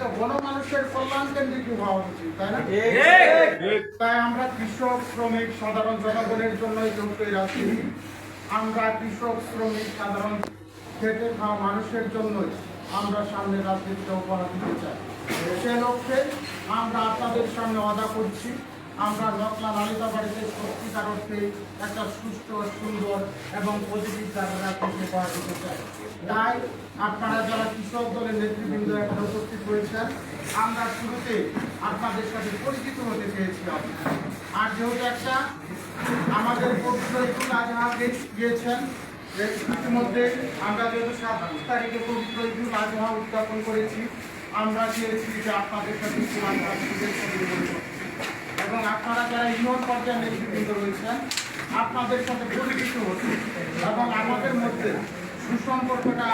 তো গণমানুষের কল্যাণ কেন্দ্রিক হওয়া উচিত তাই না? তাই আমরা কৃষক শ্রমিক সাধারণ জনগণের জন্যই এই রাজনীতি আমরা কৃষক শ্রমিক সাধারণ খেটে খাওয়া মানুষের জন্যই আমরা সামনে রাজনীতিটা উপহার দিতে চাই। সে লক্ষ্যে আমরা আপনাদের সামনে অদা করছি। আমরা নকলা নালিতা বাড়িতে সত্যিকার অর্থে একটা সুস্থ, সুন্দর এবং পজিটিভ জায়গা রাজনীতি উপহার দিতে চাই। তাই আপনারা যারা কৃষক দলের নেতৃবৃন্দ এখানে উপস্থিত হয়েছেন, আমরা শুরুতে আপনাদের সাথে পরিচিত হতে চেয়েছিলাম। আর যেহেতু একটা আমাদের পবিত্র আজহা গিয়েছেন, ইতিমধ্যে আমরা যেহেতু সাত তারিখে পবিত্র ঈদুল আজহা উদযাপন করেছি, আমরা চেয়েছি যে আপনাদের সাথে শুভেচ্ছা বিনিময় করতে। এবং আপনারা যারা ইউনিয়ন পর্যায়ের নেতৃবৃন্দ রয়েছেন আপনাদের সাথে পরিচিত হচ্ছে। এবং আমাদের মধ্যে সুসম্পর্কটা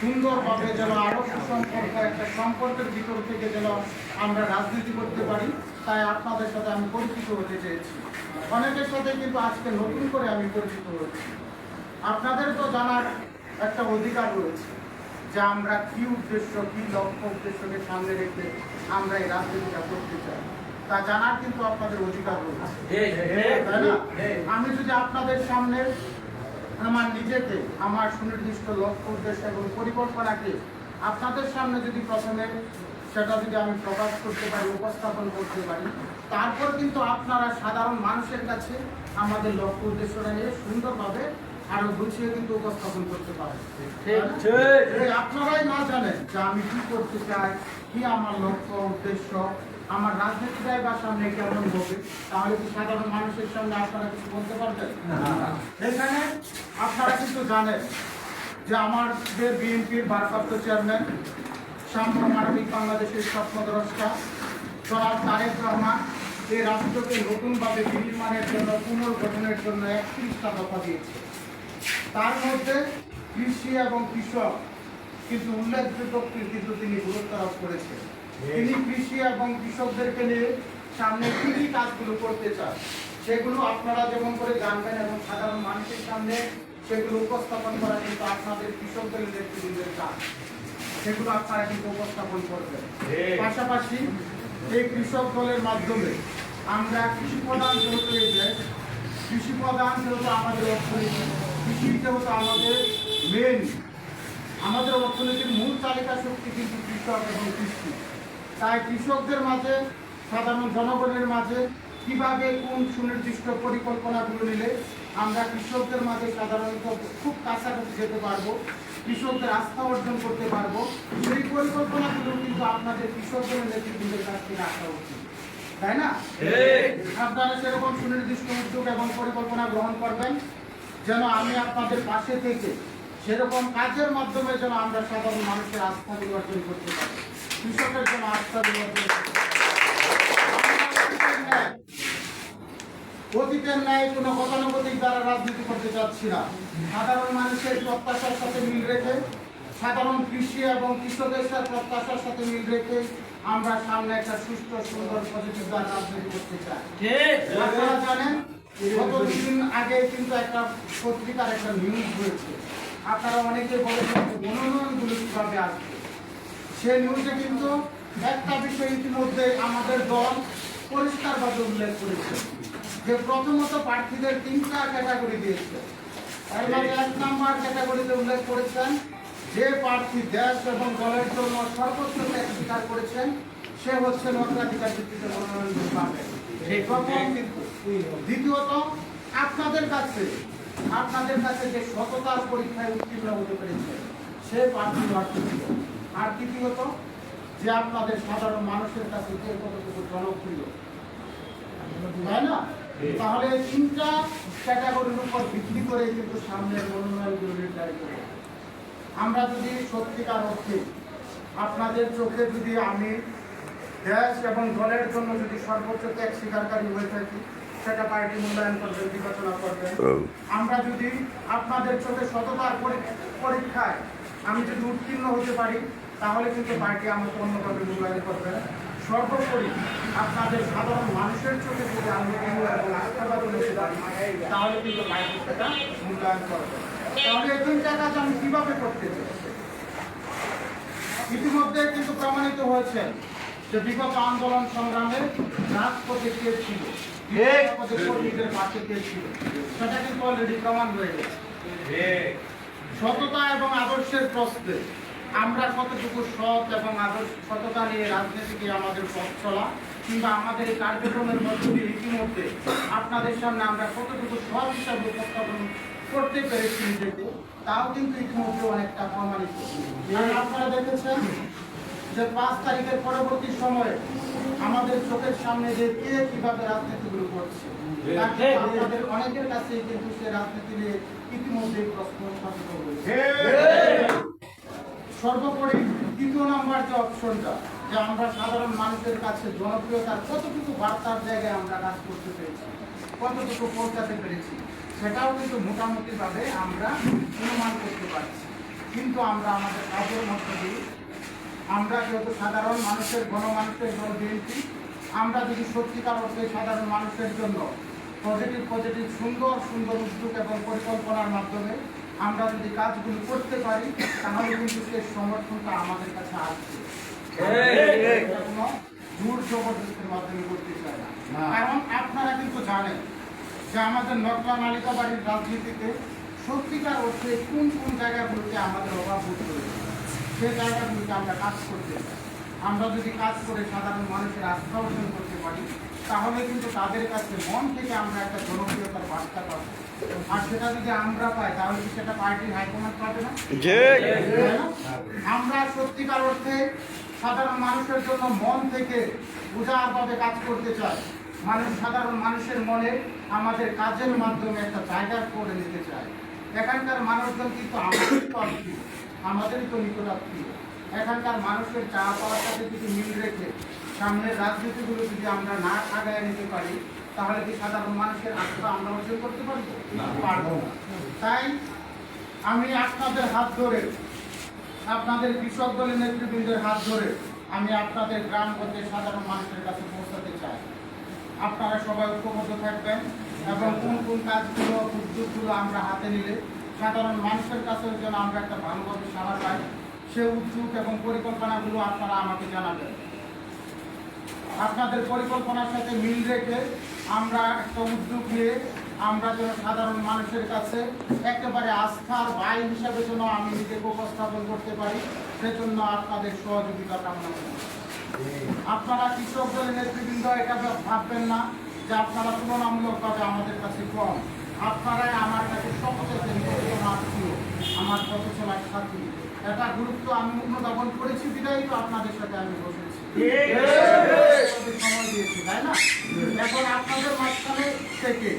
সুন্দরভাবে যেন আরও সুসম্পর্ক, একটা সম্পর্কের ভিতর থেকে যেন আমরা রাজনীতি করতে পারি, তাই আপনাদের সাথে আমি পরিচিত হতে চেয়েছি। অনেকের সাথে কিন্তু আজকে নতুন করে আমি পরিচিত হয়েছি। আপনাদের তো জানার একটা অধিকার রয়েছে যে আমরা কি উদ্দেশ্য, কি লক্ষ্য উদ্দেশ্যকে সামনে রেখে আমরা এই রাজনীতিটা করতে চাই। তা জানার কিন্তু আপনাদের অধিকার রয়েছে। তাই না? আমি যদি আপনাদের সামনে আমার নিজেকে আমার সুনির্দিষ্ট লক্ষ্য উদ্দেশ্য এবং পরিকল্পনাকে আপনাদের সামনে যদি প্রথমে সেটা যদি আমি প্রকাশ করতে পারি উপস্থাপন করতে পারি তারপর কিন্তু আপনারা সাধারণ মানুষের কাছে আমাদের লক্ষ্য উদ্দেশ্যটা নিয়ে সুন্দরভাবে আরও গুছিয়ে কিন্তু উপস্থাপন করতে পারেন। আপনারাই না জানেন যে আমি কি করতে চাই কি আমার লক্ষ্য উদ্দেশ্য আমার রাজনীতিটাই বা সামনে কেমন হবে? তাহলে কি সাধারণ মানুষের সামনে আপনারা কিছু বলতে পারবেন? এখানে আপনারা কিন্তু জানেন যে আমাদের বিএনপির ভারপ্রাপ্ত চেয়ারম্যান সাম্য মানবিক বাংলাদেশের স্বপ্নদ্রষ্টা জনাব তারেক রহমান এই রাষ্ট্রকে নতুনভাবে বিনির্মাণের জন্য পুনর্গঠনের জন্য একত্রিশটা দফা দিয়েছে। তার মধ্যে কৃষি এবং কৃষক কিন্তু উল্লেখযোগ্য কিন্তু তিনি গুরুত্ব আরোপ করেছেন। তিনি কৃষি এবং কৃষকদেরকে নিয়ে সামনে কি কি কাজগুলো করতে চান সেগুলো আপনারা যেমন করে জানবেন এবং সাধারণ মানুষের সামনে সেগুলো উপস্থাপন করা কিন্তু আপনাদের কৃষকদের নেতৃবৃন্দের কাজ সেগুলো আপনারা কিন্তু উপস্থাপন করবেন। পাশাপাশি এই কৃষক দলের মাধ্যমে আমরা কৃষি প্রধান যেহেতু এই দেশ কৃষি প্রধান যেহেতু আমাদের অর্থনীতি কৃষি যেহেতু আমাদের মেন আমাদের অর্থনীতির মূল তালিকা শক্তি কিন্তু কৃষক এবং কৃষি। তাই কৃষকদের মাঝে সাধারণ জনগণের মাঝে কীভাবে কোন সুনির্দিষ্ট পরিকল্পনাগুলো নিলে আমরা কৃষকদের মাঝে সাধারণত খুব কাছাকাছি যেতে পারব কৃষকদের আস্থা অর্জন করতে পারব সেই পরিকল্পনাগুলো কিন্তু আপনাদের কৃষকদের নেতৃবৃন্দের কাছ থেকে আসা উচিত। তাই না? আপনারা সেরকম সুনির্দিষ্ট উদ্যোগ এবং পরিকল্পনা গ্রহণ করবেন যেন আমি আপনাদের পাশে থেকে সেরকম কাজের মাধ্যমে যেন আমরা সাধারণ মানুষের আস্থা বিবর্তন করতে পারি। কৃষকের জন্য আস্থা পারি। অতীতের ন্যায় কোনো গতানুগতিক দ্বারা রাজনীতি করতে চাচ্ছি না। সাধারণ মানুষের প্রত্যাশার সাথে মিল রেখে সাধারণ কৃষি এবং কৃষকের সাথে প্রত্যাশার সাথে মিল রেখে আমরা সামনে একটা সুস্থ সুন্দর পজিটিভ দ্বারা রাজনীতি করতে চাই। আপনারা জানেন গত দুদিন আগে কিন্তু একটা পত্রিকার একটা নিউজ হয়েছে। আপনারা অনেকে বলেছেন মনোনয়নগুলো কীভাবে আসবে? সে নিউজে কিন্তু একটা বিষয় ইতিমধ্যে আমাদের দল পরিষ্কারভাবে উল্লেখ করেছে যে প্রথমত প্রার্থীদের তিনটা ক্যাটাগরি দিয়েছে। এর মধ্যে এক নাম্বার ক্যাটাগরিতে উল্লেখ করেছেন যে প্রার্থী দেশ এবং দলের জন্য সর্বোচ্চ ত্যাগ স্বীকার করেছেন সে হচ্ছেন অগ্রাধিকার ভিত্তিতে মনোনয়ন পাবে প্রথম কিন্তু দ্বিতীয়ত আপনাদের কাছে আপনাদের কাছে যে সততার পরীক্ষায় উত্তীর্ণ হতে পেরেছে সে প্রার্থী প্রার্থী আর তৃতীয়ত যে আপনাদের সাধারণ মানুষের কাছে যে কতটুকু জনপ্রিয় তাই না? তাহলে তিনটা ক্যাটাগরির উপর ভিত্তি করে কিন্তু সামনের মনোনয়নগুলো নির্ধারিত আমরা যদি সত্যিকার অর্থে আপনাদের চোখে যদি আমি দেশ এবং দলের জন্য যদি সর্বোচ্চ ত্যাগ স্বীকারকারী হয়ে থাকি সেটা পার্টি মূল্যায়ন করবেন বিবেচনা করবেন আমরা যদি আপনাদের চোখে সততার পরীক্ষায় আমি যদি উত্তীর্ণ হতে পারি তাহলে কিন্তু পার্টি আমাকে অন্যভাবে মূল্যায়ন করবে। সর্বোপরি আপনাদের সাধারণ মানুষের চোখে যদি আমি প্রিয় এবং আস্থাবাদ হতে পারি তাহলে কিন্তু পার্টি সেটা মূল্যায়ন করবে। তাহলে এই কাজ আমি কীভাবে করতে চাই? ইতিমধ্যে কিন্তু প্রমাণিত হয়েছে যে বিগত আন্দোলন সংগ্রামে রাজপথে কে ছিল? বিগত কর্মীদের পাশে কে ছিল? সেটা কিন্তু অলরেডি প্রমাণ হয়ে গেছে। সততা এবং আদর্শের প্রশ্নে আমরা কতটুকু সৎ এবং আদর্শ সততা নিয়ে রাজনীতিকে আমাদের পথ চলা কিংবা আমাদের এই কার্যক্রমের মধ্য দিয়ে ইতিমধ্যে আপনাদের সামনে আমরা কতটুকু সৎ হিসাবে উপস্থাপন করতে পেরেছি নিজেকে তাও কিন্তু ইতিমধ্যে অনেকটা প্রমাণিত। আপনারা দেখেছেন যে পাঁচ তারিখের পরবর্তী সময়ে আমাদের চোখের সামনে যে কে কীভাবে রাজনীতিগুলো করছে। আপনাদের অনেকের কাছে কিন্তু সে রাজনীতি নিয়ে ইতিমধ্যে প্রশ্ন উত্থাপিত হয়েছে। সর্বোপরি দ্বিতীয় নম্বর যে অপশনটা যে আমরা সাধারণ মানুষের কাছে জনপ্রিয়তার কতটুকু বার্তার জায়গায় আমরা কাজ করতে পেরেছি কতটুকু পৌঁছাতে পেরেছি সেটাও কিন্তু মোটামুটি ভাবে আমরা অনুমান করতে পারছি। কিন্তু আমরা আমাদের কাজের মধ্যে দিয়ে আমরা যেহেতু সাধারণ মানুষের গণমানুষের জন্য বিএনপি আমরা যদি সত্যিকার অর্থে সাধারণ মানুষের জন্য পজিটিভ পজিটিভ সুন্দর সুন্দর উদ্যোগ এবং পরিকল্পনার মাধ্যমে আমরা যদি কাজগুলো করতে পারি তাহলে কিন্তু সেই সমর্থনটা আমাদের কাছে এটা কোনো জোর জবরদস্তির মাধ্যমে করতে চায় না। কারণ আপনারা কিন্তু জানেন যে আমাদের নকলা নালিকা বাড়ির রাজনীতিতে সত্যিকার অর্থে কোন কোন জায়গাগুলোতে আমাদের অভাব বোধ রয়েছে জায়গা জায়গাগুলোতে আমরা কাজ করতে চাই আমরা যদি কাজ করে সাধারণ মানুষের আস্থা অর্জন করতে পারি তাহলে কিন্তু তাদের কাছে মন থেকে আমরা একটা জনপ্রিয়তার বার্তা পাবো। আর সেটা যদি আমরা পাই তাহলে কি সেটা পার্টির হাইকমান্ড পাবে না? আমরা সত্যিকার অর্থে সাধারণ মানুষের জন্য মন থেকে উজাড়ভাবে কাজ করতে চাই। মানুষ সাধারণ মানুষের মনে আমাদের কাজের মাধ্যমে একটা জায়গা করে নিতে চায় এখানকার মানুষজন কিন্তু আমাদের আমাদেরই তো নিকটাত্মীয়। এখানকার মানুষের চা পাওয়ার সাথে যদি মিল রেখে সামনের রাজনীতিগুলো যদি আমরা না আগায় নিতে পারি তাহলে কি সাধারণ মানুষের আস্থা আমরা অর্জন করতে পারব? পারব না। তাই আমি আপনাদের হাত ধরে আপনাদের কৃষক দলের নেতৃবৃন্দের হাত ধরে আমি আপনাদের গ্রাম গ্রামগঞ্জের সাধারণ মানুষের কাছে পৌঁছাতে চাই। আপনারা সবাই ঐক্যবদ্ধ থাকবেন এবং কোন কোন কাজগুলো উদ্যোগগুলো আমরা হাতে নিলে সাধারণ মানুষের কাছে যেন আমরা একটা ভালোভাবে সাড়া পাই, সে উদ্যোগ এবং পরিকল্পনাগুলো আপনারা আমাকে জানাবেন। আপনাদের পরিকল্পনার সাথে মিল রেখে আমরা একটা উদ্যোগ নিয়ে আমরা যেন সাধারণ মানুষের কাছে একেবারে আস্থার ভাই হিসাবে যেন আমি নিজেকে উপস্থাপন করতে পারি, সেজন্য আপনাদের সহযোগিতা কামনা করি। আপনারা কৃষক দলের নেতৃবৃন্দ, এটা ভাববেন না যে আপনারা তুলনামূলকভাবে আমাদের কাছে কম। আপনারাই আমার কাছে সকলের আত্মীয় আমার চলার সাথী। এটা গুরুত্ব আমি অনুধাবন করেছি বিদায়ী তো আপনাদের সাথে আমি বসেছি। সময় দিয়েছি তাই না? এখন আপনাদের মাঝখানে থেকে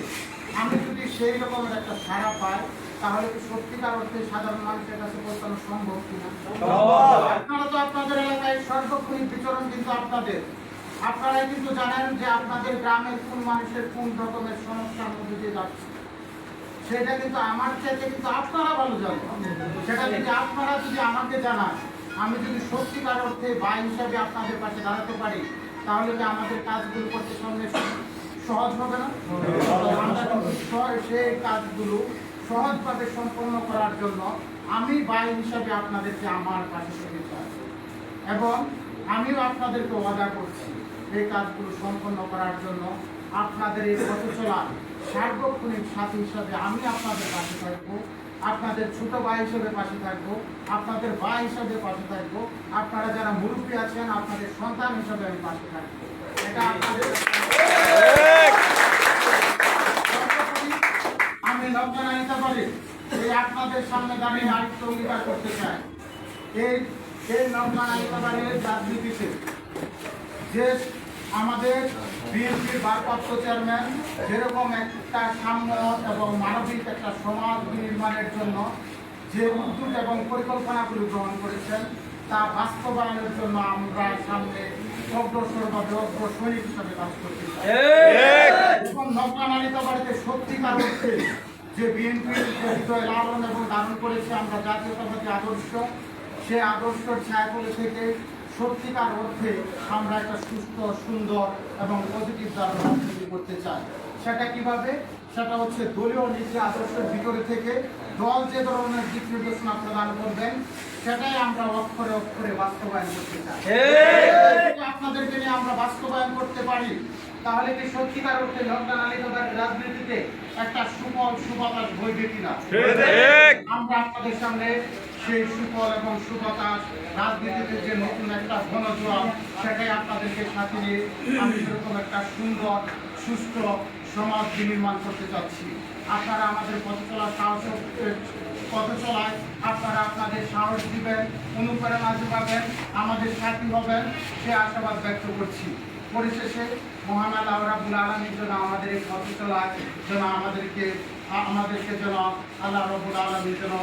আমি যদি সেই রকমের একটা সাড়া পাই তাহলে কি সত্যিকার অর্থে সাধারণ মানুষের কাছে পৌঁছানো সম্ভব কিনা? আপনারা তো আপনাদের এলাকায় সর্বক্ষণিক বিচরণ কিন্তু আপনাদের। আপনারাই কিন্তু জানেন যে আপনাদের গ্রামের কোন মানুষের কোন রকমের সমস্যার মধ্যে দিয়ে যাচ্ছে। সেটা কিন্তু আমার চাইতে কিন্তু আপনারা ভালো জানেন। সেটা যদি আপনারা যদি আমাকে জানান, আমি যদি সত্যিকার অর্থে ভাই হিসাবে আপনাদের পাশে দাঁড়াতে পারি, তাহলে কি আমাদের কাজগুলো করতে সামনে সহজ হবে না? সেই কাজগুলো সহজভাবে সম্পন্ন করার জন্য আমি ভাই হিসাবে আপনাদেরকে আমার কাছে থেকে এবং আমিও আপনাদেরকে ওয়াদা করছি, এই কাজগুলো সম্পন্ন করার জন্য আপনাদের এই পথ চলা সার্বক্ষণিক সাথী হিসাবে আমি আপনাদের পাশে থাকব, আপনাদের ছোট ভাই হিসেবে পাশে থাকব, আপনাদের ভাই হিসাবে পাশে থাকব, আপনারা যারা মুরব্বী আছেন, আপনাদের সন্তান হিসাবে আমি পাশে থাকব। এটা আপনাদের আমি লজ্জা নিতে পারি এই আপনাদের সামনে দাঁড়িয়ে আরেকটু অঙ্গীকার করতে চাই এই এই লজ্জা নিতে পারি রাজনীতিতে। যে আমাদের বিএনপির ভারপ্রাপ্ত চেয়ারম্যান যেরকম একটা সাম্য এবং মানবিক একটা সমাজ নির্মাণের জন্য যে উদ্যোগ এবং পরিকল্পনাগুলি গ্রহণ করেছেন তা বাস্তবায়নের জন্য আমরা সামনে অগ্রসর অগ্রসরভাবে অগ্রসৈনিক হিসাবে কাজ করতে চাই। এবং নবনালিতা বাড়িতে সত্যিকার অর্থে যে বিএনপির হৃদয় লালন এবং ধারণ করেছে আমরা জাতীয়তাবাদী আদর্শ সে আদর্শের ছায়াতলে থেকে সত্যিকার অর্থে আমরা একটা সুস্থ সুন্দর এবং পজিটিভ দ্বারা রাজনীতি করতে চাই। সেটা কীভাবে? সেটা হচ্ছে দলীয় নীতি আদর্শের ভিতরে থেকে দল যে ধরনের দিক নির্দেশনা প্রদান করবেন সেটাই আমরা অক্ষরে অক্ষরে বাস্তবায়ন করতে চাই। আপনাদেরকে নিয়ে আমরা বাস্তবায়ন করতে পারি তাহলে কি সত্যিকার অর্থে লকডাউন আলিগড়ের রাজনীতিতে একটা সুফল সুবাতাস বইবে কিনা? আমরা আপনাদের সামনে সেই সুফল এবং সুবাতাস রাজনীতিতে যে নতুন একটা ঘনজোয়ার সেটাই আপনাদেরকে সাথে নিয়ে আমি সেরকম একটা সুন্দর, সুস্থ সমাজ বিনির্মাণ করতে চাচ্ছি। আপনারা আমাদের পথ চলার সাহস পথ চলায় আপনারা আপনাদের সাহস দিবেন, অনুপ্রেরণা যোগাবেন, আমাদের সাথী হবেন, সে আশাবাদ ব্যক্ত করছি। পরিশেষে মহান আল্লাহ রাবুল আলমীর জন্য আমাদের এই পথ যেন আমাদেরকে আমাদেরকে যেন আল্লাহ রবুল আলমীর যেন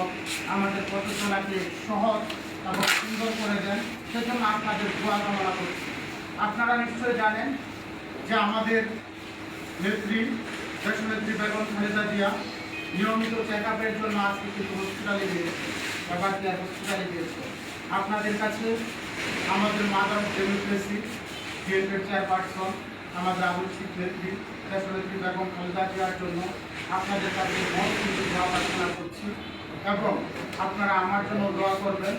আমাদের পথ সহজ এবং সুন্দর করে দেন, সেজন্য আপনাদের দোয়া কামনা করছি। আপনারা নিশ্চয়ই জানেন যে আমাদের নেত্রী, দেশনেত্রী বেগম খালেদা জিয়া নিয়মিত চেক আপের জন্য আজকে কিন্তু হসপিটালে গিয়েছে, এবার হসপিটালে গিয়েছে? আপনাদের কাছে আমাদের মাদার ডেমোক্রেসি বিএনপির চেয়ারপারসন আমাদের আবুল শিখ দেশনেত্রী বেগম খালেদা জিয়ার জন্য আপনাদের কাছে মত কিন্তু দোয়া প্রার্থনা করছি এবং আপনারা আমার জন্য দোয়া করবেন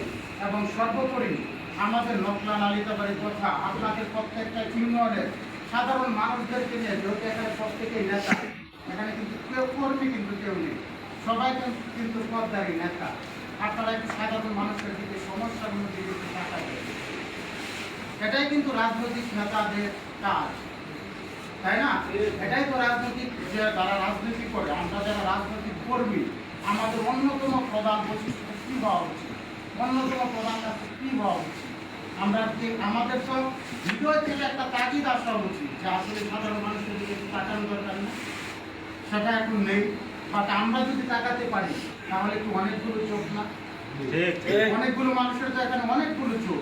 এবং সর্বোপরি আমাদের নকলা নালিতাবাড়ির কথা আপনাদের প্রত্যেকটা ইউনিয়নের সাধারণ মানুষদেরকে নিয়ে যেহেতু এখানে প্রত্যেকেই নেতা। এখানে কিন্তু কেউ কর্মী কিন্তু কেউ নেই। সবাই কিন্তু- পদদারী নেতা। আপনারা একটু সাধারণ মানুষের দিকে সমস্যাগুলোর দিকে তাকাবেন। এটাই কিন্তু রাজনৈতিক নেতাদের কাজ। তাই না? এটাই তো রাজনৈতিক যে যারা রাজনীতি করে, আমরা যারা রাজনৈতিক কর্মী, আমাদের অন্যতম প্রধান বৈশিষ্ট্য কি হওয়া উচিত? অন্যতম প্রধান কাজ কি হওয়া উচিত? আমরা যে আমাদের তো হৃদয় থেকে একটা তাগিদ আসা উচিত যে আসলে সাধারণ মানুষের দিকে তাকানো দরকার না। সেটা এখন নেই। বাট আমরা যদি তাকাতে পারি, তাহলে একটু অনেকগুলো চোখ না অনেকগুলো মানুষের তো এখানে অনেকগুলো চোখ।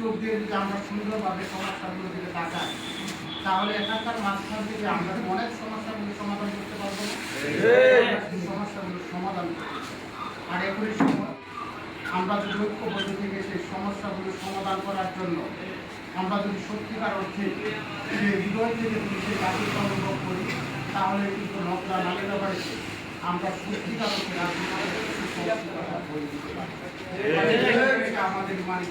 চোখ দিয়ে যদি আমরা সুন্দরভাবে সমস্যাগুলো দিকে তাকাই তাহলে এখানকার মাঝখান থেকে আমরা অনেক সমস্যাগুলো সমাধান করতে পারব? সমস্যাগুলো সমাধান আর একই সময় আমরা যদি ঐক্যবদ্ধ থেকে সেই সমস্যাগুলো সমাধান করার জন্য আমরা যদি সত্যিকার অর্থে যে হৃদয় থেকে যদি সেই অনুভব করি তাহলে কিন্তু নকলা নালিকা বাড়িতে আমরা সত্যিকার অর্থে রাজনীতির আমাদের ইমানি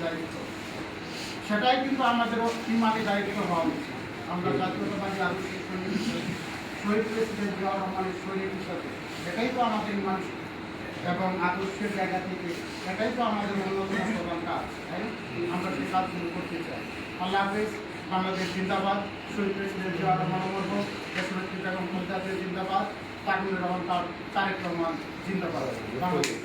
সেটাই কিন্তু আমাদের ইমানি দায়িত্ব হওয়া উচিত। আমরা জাতীয়তাবাদী আদর্শের শহীদ প্রেসিডেন্ট জিয়া রহমানের সৈনিক হিসাবে, এটাই তো আমাদের ইমান এবং আদর্শের জায়গা থেকে, এটাই তো আমাদের অন্যতম প্রধান কাজ, তাই? আমরা সেই কাজগুলো করতে চাই। আল্লাহ হাফেজ, বাংলাদেশ জিন্দাবাদ। শহীদ প্রেসিডেন্ট জিয়া রহমান অমর্ভ দেশনেত্রী বেগম জিন্দাবাদ। তাকিমুর রহমান তার- তারেক রহমান জিন্দাবাদ। বাংলাদেশ